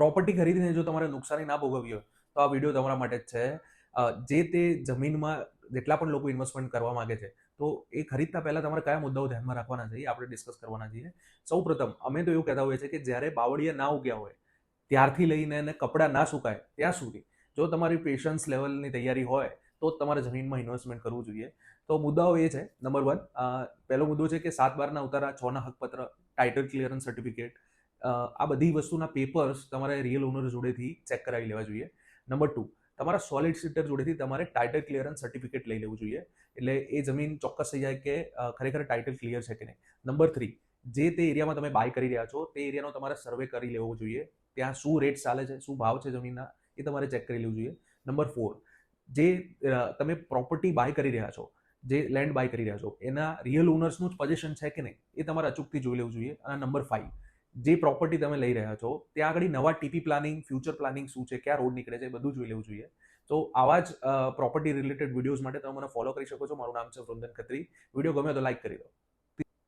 Property ખરીદીને જો તમારે નુકસાની ના ભોગવવી હોય, તો આ વીડિયો તમારા માટે જ છે. જે તે જમીનમાં જેટલા પણ લોકો ઇન્વેસ્ટમેન્ટ કરવા માંગે છે, તો એ ખરીદતા પહેલાં તમારે કયા મુદ્દાઓ ધ્યાનમાં રાખવાના છે એ આપણે ડિસ્કસ કરવાના છીએ. સૌ પ્રથમ અમે તો એવું કહેતા હોઈએ છીએ કે જ્યારે બાવળિયા ના ઉગ્યા હોય, ત્યારથી લઈને એને કપડાં ના સુકાય, ત્યાં સુધી જો તમારી પેશન્સ લેવલની તૈયારી હોય, તો જ તમારે જમીનમાં ઇન્વેસ્ટમેન્ટ કરવું જોઈએ. તો મુદ્દાઓ એ છે નંબર વન પહેલો મુદ્દો છે કે સાત બારના ઉતારા છના હકપત્ર ટાઇટલ ક્લિયરન્સ સર્ટિફિકેટ આ બધી વસ્તુના પેપર્સ તમારે રિયલ ઓનર જોડેથી ચેક કરાવી લેવા જોઈએ. નંબર ટુ તમારા સોલિડ સીટર જોડેથી તમારે ટાઇટલ ક્લિયરન્સ સર્ટિફિકેટ લઈ લેવું જોઈએ. એટલે એ જમીન ચોક્કસ થઈ જાય કે ખરેખર ટાઇટલ ક્લિયર છે કે નહીં. નંબર થ્રી જે તે એરિયામાં તમે બાય કરી રહ્યા છો, તે એરિયાનો તમારે સર્વે કરી લેવો જોઈએ. ત્યાં શું રેટ ચાલે છે, શું ભાવ છે જમીનના, એ તમારે ચેક કરી લેવું જોઈએ. નંબર ફોર જે તમે પ્રોપર્ટી બાય કરી રહ્યા છો, જે લેન્ડ બાય કરી રહ્યા છો, એના રિયલ ઓનર્સનું જ પોઝિશન છે કે નહીં, એ તમારે અચૂકથી જોઈ લેવું જોઈએ. અને નંબર ફાઇવ જે પ્રોપર્ટી તમે લઈ રહ્યા છો, ત્યાં આગળ નવા ટીપી પ્લાનિંગ ફ્યુચર પ્લાનિંગ શું છે, ક્યાં રોડ નીકળે છે, એ બધું જોઈ લેવું જોઈએ. તો આવા જ પ્રોપર્ટી રિલેટેડ વિડીયોઝ માટે તમે મને ફોલો કરી શકો છો. મારું નામ છે વૃંદન ખત્રી. વીડિયો ગમે તો લાઈક કરી દો.